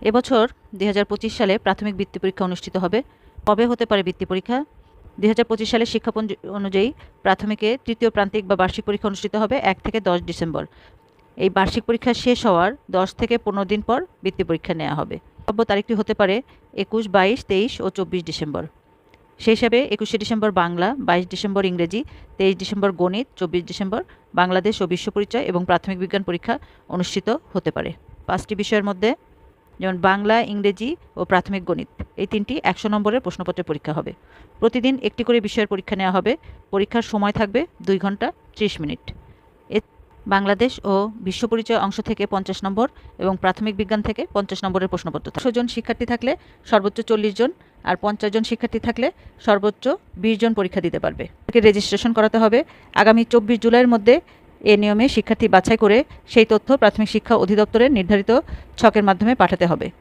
এবছর দুই হাজার পঁচিশ সালে প্রাথমিক বৃত্তি পরীক্ষা অনুষ্ঠিত হবে। কবে হতে পারে বৃত্তি পরীক্ষা? দু হাজার পঁচিশ সালের শিক্ষাপঞ্জি অনুযায়ী প্রাথমিকে তৃতীয় প্রান্তিক বা বার্ষিক পরীক্ষা অনুষ্ঠিত হবে এক থেকে দশ ডিসেম্বর। এই বার্ষিক পরীক্ষা শেষ হওয়ার দশ থেকে পনেরো দিন পর বৃত্তি পরীক্ষা নেওয়া হবে। সম্ভাব্য তারিখটি হতে পারে একুশ, বাইশ, তেইশ ও চব্বিশ ডিসেম্বর। সেই হিসাবে একুশে ডিসেম্বর বাংলা, বাইশ ডিসেম্বর ইংরেজি, তেইশ ডিসেম্বর গণিত, চব্বিশ ডিসেম্বর বাংলাদেশ ও বিশ্ব পরিচয় এবং প্রাথমিক বিজ্ঞান পরীক্ষা অনুষ্ঠিত হতে পারে। পাঁচটি বিষয়ের মধ্যে যেমন বাংলা, ইংরেজি ও প্রাথমিক গণিত। এই তিনটি একশো নম্বরের প্রশ্নপত্রের পরীক্ষা হবে। প্রতিদিন একটি করে বিষয়ের পরীক্ষা নেওয়া হবে। পরীক্ষার সময় থাকবে দুই ঘণ্টা ত্রিশ মিনিট। এ বাংলাদেশ ও বিশ্ব পরিচয় অংশ থেকে পঞ্চাশ নম্বর এবং প্রাথমিক বিজ্ঞান থেকে পঞ্চাশ নম্বরের প্রশ্নপত্র একশো জন শিক্ষার্থী থাকলে সর্বোচ্চ চল্লিশ জন আর পঞ্চাশ জন শিক্ষার্থী থাকলে সর্বোচ্চ বিশ জন পরীক্ষা দিতে পারবে। রেজিস্ট্রেশন করাতে হবে। আগামী চব্বিশ জুলাইয়ের মধ্যে এ নিয়মে শিক্ষার্থী বাছাই করে সেই তথ্য প্রাথমিক শিক্ষা অধিদপ্তরের নির্ধারিত ছকের মাধ্যমে পাঠাতে হবে।